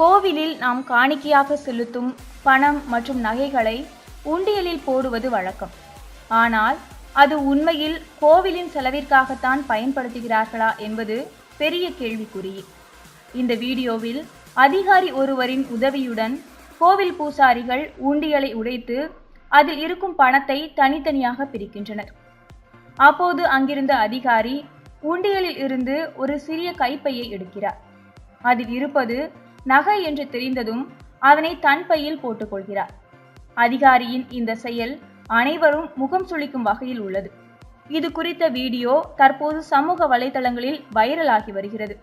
கோவிலில் நாம் காணிக்கையாக செலுத்தும் பணம் மற்றும் நகைகளை உண்டியலில் போடுவது வழக்கம். ஆனால் அது உண்மையில் கோவிலின் செலவிற்காகத்தான் பயன்படுத்துகிறார்களா என்பது பெரிய கேள்விக்குறியே இந்த வீடியோவில் அதிகாரி ஒருவரின் உதவியுடன் கோவில் பூசாரிகள் உண்டியலை உடைத்து அதில் இருக்கும் பணத்தை தனித்தனியாக பிரிக்கின்றனர். அப்போது அங்கிருந்த அதிகாரி உண்டியலில் இருந்து ஒரு சிறிய கைப்பையை எடுக்கிறார். அதில் இருப்பது நகை என்று தெரிந்ததும் அதனை தன் பையில் போட்டுக்கொள்கிறார். அதிகாரியின் இந்த செயல் அனைவரும் முகம் சுளிக்கும் வகையில் உள்ளது. இது குறித்த வீடியோ தற்போது சமூக வலைதளங்களில் வைரலாகி வருகிறது.